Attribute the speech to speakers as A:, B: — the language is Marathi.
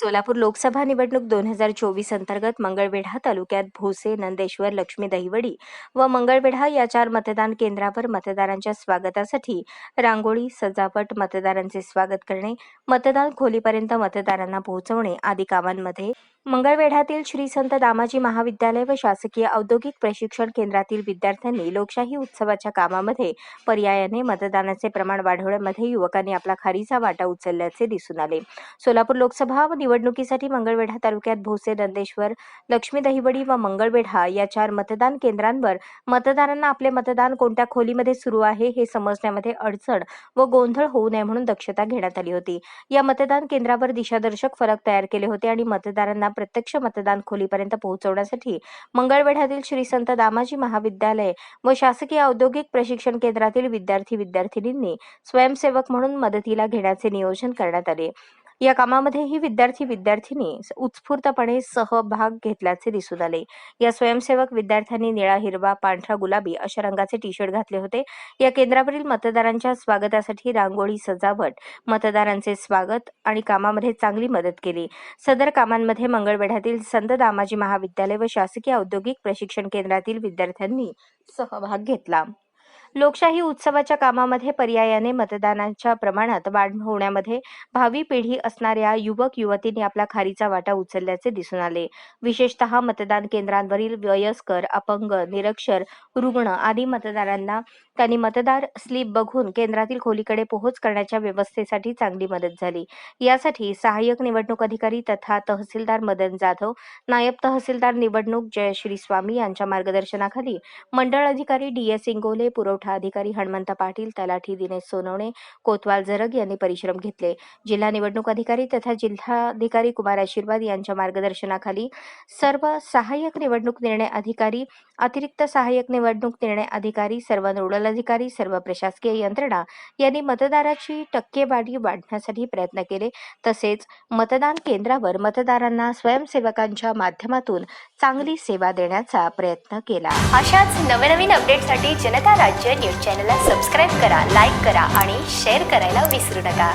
A: सोलापूर लोकसभा निवडणूक दोन हजार चोवीस अंतर्गत मंगळवेढा तालुक्यात भोसे नंदेश्वर लक्ष्मी दहिवडी व मंगळवेढा या चार मतदान केंद्रावर मतदारांच्या स्वागतासाठी रांगोळी सजावट मतदारांचे स्वागत करणे मतदान खोलीपर्यंत मतदारांना पोहोचवणे आदी कामांमध्ये मंगळवेढ्यातील श्री संत दामाजी महाविद्यालय व शासकीय औद्योगिक प्रशिक्षण केंद्रातील विद्यार्थ्यांनी लोकशाही उत्सवाच्या कामामध्ये पर्यायाने मतदानाचे प्रमाण वाढवण्यामध्ये युवकांनी आपला खारीचा वाटा उचलल्याचे दिसून आले. सोलापूर लोकसभा निवडणुकीसाठी मंगळवेढा तालुक्यात भोसे नंदेश्वर लक्ष्मी दहिवडी व मंगळवेढा या चार मतदान केंद्रांवर मतदारांना आपले मतदान कोणत्या खोलीमध्ये सुरू आहे हे समजण्यामध्ये अडचण व गोंधळ होऊ नये म्हणून दक्षता घेण्यात आली होती. या मतदान केंद्रावर दिशादर्शक फलक तयार केले होते आणि मतदारांना प्रत्यक्ष मतदान खोलीपर्यंत पोहोचवण्यासाठी मंगळवेढ्यातील श्री संत दामाजी महाविद्यालय व शासकीय औद्योगिक प्रशिक्षण केंद्रातील विद्यार्थी विद्यार्थिनींनी स्वयंसेवक म्हणून मदतीला घेण्याचे नियोजन करण्यात आले. या कामामध्ये ही विद्यार्थी विद्यार्थिनी उत्स्फूर्तपणे सहभाग घेतल्याचे दिसून आले. या स्वयंसेवक विद्यार्थ्यांनी निळा हिरवा पांढरा गुलाबी अशा रंगाचे टी शर्ट घातले होते. या केंद्रावरील मतदारांच्या स्वागतासाठी रांगोळी सजावट मतदारांचे स्वागत आणि कामामध्ये चांगली मदत केली. सदर कामांमध्ये मंगळवेढ्यातील संत दामाजी महाविद्यालय व शासकीय औद्योगिक प्रशिक्षण केंद्रातील विद्यार्थ्यांनी सहभाग घेतला. लोकशाही उत्सवाच्या कामामध्ये पर्यायाने मतदानाच्या प्रमाणात वाढ होण्यामध्ये भावी पिढी असणाऱ्या युवक युवतींनी आपला खारीचा वाटा उचलल्याचे दिसून आले. विशेषतः मतदान केंद्रांवरील वयस्कर अपंग निरक्षर रुग्ण आदी मतदारांना त्यांनी मतदार स्लिप बघून केंद्रातील खोलीकडे पोहोच करण्याच्या व्यवस्थेसाठी चांगली मदत झाली. यासाठी सहाय्यक निवडणूक अधिकारी तथा तहसीलदार मदन जाधव नायब तहसीलदार निवडणूक जयश्री स्वामी यांच्या मार्गदर्शनाखाली मंडळ अधिकारी डी एस इंगोले पुरवठा अधिकारी हणमंत पाटील तलाठी दिनेश सोनवणे कोतवाल जरग यांनी परिश्रम घेतले. जिल्हा निवडणूक अधिकारी तथा जिल्हाधिकारी कुमार आशीर्वाद यांच्या मार्गदर्शनाखाली सर्व सहाय्यक निवडणूक निर्णय अधिकारी अतिरिक्त सहाय्यक निवडणूक निर्णय अधिकारी सर्व नोडल अधिकारी सर्व प्रशासकीय यंत्रणा यांनी मतदाराची टक्केवारी वाढण्यासाठी प्रयत्न केले. तसेच मतदान केंद्रावर मतदारांना स्वयंसेवकांच्या माध्यमातून चांगली सेवा देण्याचा प्रयत्न केला.
B: अशाच नवनवीन अपडेटसाठी जनता राज्य राज्य न्यूज चॅनलला सबस्क्राईब करा लाईक करा आणि शेअर करायला विसरू नका.